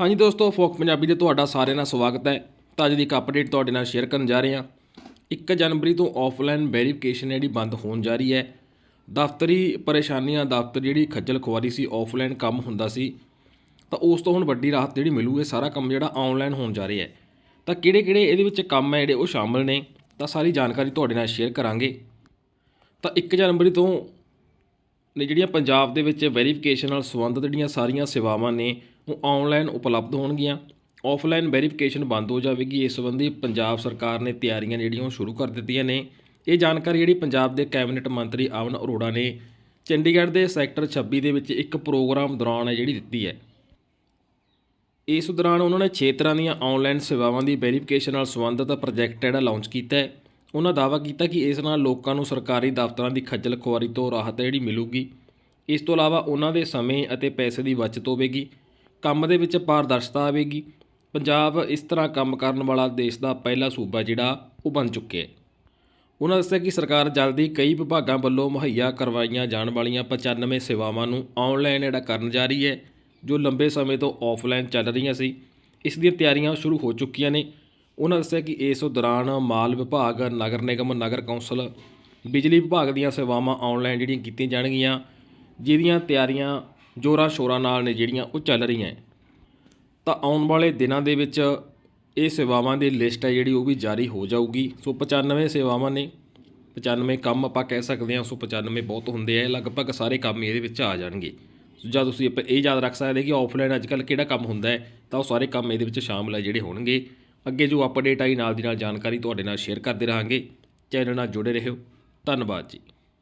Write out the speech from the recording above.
ਹਾਂਜੀ ਦੋਸਤੋ, ਫੋਕ ਪੰਜਾਬੀ ਦੇ ਤੁਹਾਡਾ ਸਾਰਿਆਂ ਦਾ ਸਵਾਗਤ ਹੈ। ਤਾਂ ਅੱਜ ਦੀ ਇੱਕ ਅਪਡੇਟ ਤੁਹਾਡੇ ਨਾਲ ਸ਼ੇਅਰ ਕਰਨ ਜਾ ਰਹੇ ਹਾਂ। 1 ਜਨਵਰੀ ਤੋਂ ਆਫਲਾਈਨ ਵੈਰੀਫਿਕੇਸ਼ਨ ਜਿਹੜੀ ਬੰਦ ਹੋਣ ਜਾ ਰਹੀ ਹੈ। ਦਫ਼ਤਰੀ ਪਰੇਸ਼ਾਨੀਆਂ, ਦਫ਼ਤਰ ਜਿਹੜੀ ਖੱਜਲ ਖੁਆਰੀ ਸੀ ਆਫਲਾਈਨ ਕੰਮ ਹੁੰਦਾ ਸੀ। ਤਾਂ ਉਸ ਤੋਂ ਹੁਣ ਵੱਡੀ ਰਾਹਤ ਜਿਹੜੀ ਮਿਲੂ ਇਹ ਸਾਰਾ ਕੰਮ ਜਿਹੜਾ ਆਨਲਾਈਨ ਹੋਣ ਜਾ ਰਿਹਾ ਹੈ। ਤਾਂ ਕਿਹੜੇ ਕਿਹੜੇ ਇਹਦੇ ਵਿੱਚ ਕੰਮ ਹੈ ਜਿਹੜੇ ਉਹ ਸ਼ਾਮਲ ਨੇ, ਤਾਂ ਸਾਰੀ ਜਾਣਕਾਰੀ ਤੁਹਾਡੇ ਨਾਲ ਸ਼ੇਅਰ ਕਰਾਂਗੇ। ਤਾਂ 1 ਜਨਵਰੀ ਤੋਂ ਨੇ ਜਿਹੜੀਆਂ ਪੰਜਾਬ ਦੇ ਵਿੱਚ ਵੈਰੀਫਿਕੇਸ਼ਨ ਨਾਲ ਸੰਬੰਧਿਤ ਜਿਹੜੀਆਂ ਸਾਰੀਆਂ ਸੇਵਾਵਾਂ ਨੇ ਉਹ ਆਨਲਾਈਨ ਉਪਲਬਧ ਹੋਣਗੀਆਂ। ਆਫਲਾਈਨ ਵੈਰੀਫਿਕੇਸ਼ਨ ਬੰਦ ਹੋ ਜਾਵੇਗੀ। ਇਸ ਸੰਬੰਧੀ ਪੰਜਾਬ ਸਰਕਾਰ ਨੇ ਤਿਆਰੀਆਂ ਜਿਹੜੀਆਂ ਉਹ ਸ਼ੁਰੂ ਕਰ ਦਿੱਤੀਆਂ ਨੇ। ਇਹ ਜਾਣਕਾਰੀ ਜਿਹੜੀ ਪੰਜਾਬ ਦੇ ਕੈਬਨਿਟ ਮੰਤਰੀ ਅਮਨ ਅਰੋੜਾ ਨੇ ਚੰਡੀਗੜ੍ਹ ਦੇ ਸੈਕਟਰ 26 ਦੇ ਵਿੱਚ ਇੱਕ ਪ੍ਰੋਗਰਾਮ ਦੌਰਾਨ ਹੈ ਜਿਹੜੀ ਦਿੱਤੀ ਹੈ। ਇਸ ਦੌਰਾਨ ਉਹਨਾਂ ਨੇ 6 ਤਰ੍ਹਾਂ ਦੀਆਂ ਆਨਲਾਈਨ ਸੇਵਾਵਾਂ ਦੀ ਵੈਰੀਫਿਕੇਸ਼ਨ ਨਾਲ ਸੰਬੰਧਿਤ ਪ੍ਰੋਜੈਕਟ ਜਿਹੜਾ ਲਾਂਚ ਕੀਤਾ ਹੈ। ਉਹਨਾਂ ਦਾਅਵਾ ਕੀਤਾ ਕਿ ਇਸ ਨਾਲ ਲੋਕਾਂ ਨੂੰ ਸਰਕਾਰੀ ਦਫ਼ਤਰਾਂ ਦੀ ਖੱਜਲ ਖੁਆਰੀ ਤੋਂ ਰਾਹਤ ਜਿਹੜੀ ਮਿਲੂਗੀ। ਇਸ ਤੋਂ ਇਲਾਵਾ ਉਹਨਾਂ ਦੇ ਸਮੇਂ ਅਤੇ ਪੈਸੇ ਦੀ ਬਚਤ ਹੋਵੇਗੀ। ਕੰਮ ਦੇ ਵਿੱਚ ਪਾਰਦਰਸ਼ਤਾ ਆਵੇਗੀ। ਪੰਜਾਬ ਇਸ ਤਰ੍ਹਾਂ ਕੰਮ ਕਰਨ ਵਾਲਾ ਦੇਸ਼ ਦਾ ਪਹਿਲਾ ਸੂਬਾ ਜਿਹੜਾ ਉਹ ਬਣ ਚੁੱਕਿਆ ਹੈ। ਉਹਨਾਂ ਦੱਸਿਆ ਕਿ ਸਰਕਾਰ ਜਲਦੀ ਕਈ ਵਿਭਾਗਾਂ ਵੱਲੋਂ ਮੁਹੱਈਆ ਕਰਵਾਈਆਂ ਜਾਣ ਵਾਲੀਆਂ 95 ਸੇਵਾਵਾਂ ਨੂੰ ਆਨਲਾਈਨ ਜਿਹੜਾ ਕਰਨ ਜਾ ਰਹੀ ਹੈ, ਜੋ ਲੰਬੇ ਸਮੇਂ ਤੋਂ ਆਫਲਾਈਨ ਚੱਲ ਰਹੀਆਂ ਸੀ। ਇਸ ਦੀਆਂ ਤਿਆਰੀਆਂ ਸ਼ੁਰੂ ਹੋ ਚੁੱਕੀਆਂ ਨੇ। ਉਹਨਾਂ ਦੱਸਿਆ ਕਿ ਇਸ ਦੌਰਾਨ ਮਾਲ ਵਿਭਾਗ, ਨਗਰ ਨਿਗਮ, ਨਗਰ ਕੌਂਸਲ, ਬਿਜਲੀ ਵਿਭਾਗ ਦੀਆਂ ਸੇਵਾਵਾਂ ਆਨਲਾਈਨ ਜਿਹੜੀਆਂ ਕੀਤੀਆਂ ਜਾਣਗੀਆਂ, ਜਿਹਦੀਆਂ ਤਿਆਰੀਆਂ ਜੋਰਾਂ ਸ਼ੋਰਾਂ ਨਾਲ ਨੇ ਜਿਹੜੀਆਂ ਉਹ ਚੱਲ ਰਹੀਆਂ ਤਾਂ ਆਉਣ ਵਾਲੇ ਦਿਨਾਂ ਦੇ ਵਿੱਚ ਇਹ ਸੇਵਾਵਾਂ ਦੀ ਲਿਸਟ ਹੈ ਜਿਹੜੀ ਉਹ ਵੀ ਜਾਰੀ ਹੋ ਜਾਊਗੀ। ਸੋ 95 ਸੇਵਾਵਾਂ ਨੇ। 95 ਕੰਮ ਆਪਾਂ ਕਹਿ ਸਕਦੇ ਹਾਂ। ਸੋ 95 ਬਹੁਤ ਹੁੰਦੇ ਆ। ਲਗਭਗ ਸਾਰੇ ਕੰਮ ਇਹਦੇ ਵਿੱਚ ਆ ਜਾਣਗੇ। ਜਾਂ ਤੁਸੀਂ ਆਪਾਂ ਇਹ ਯਾਦ ਰੱਖ ਸਕਦੇ ਕਿ ਆਫਲਾਈਨ ਅੱਜ ਕੱਲ੍ਹ ਕਿਹੜਾ ਕੰਮ ਹੁੰਦਾ ਹੈ, ਤਾਂ ਉਹ ਸਾਰੇ ਕੰਮ ਇਹਦੇ ਵਿੱਚ ਸ਼ਾਮਲ ਹੈ ਜਿਹੜੇ ਹੋਣਗੇ। ਅੱਗੇ ਜੋ ਅਪਡੇਟ ਆਈ ਨਾਲ ਦੀ ਨਾਲ ਜਾਣਕਾਰੀ ਤੁਹਾਡੇ ਨਾਲ ਸ਼ੇਅਰ ਕਰਦੇ ਰਹਾਂਗੇ। ਚੈਨਲ ਨਾਲ ਜੁੜੇ ਰਹੋ। ਧੰਨਵਾਦ ਜੀ।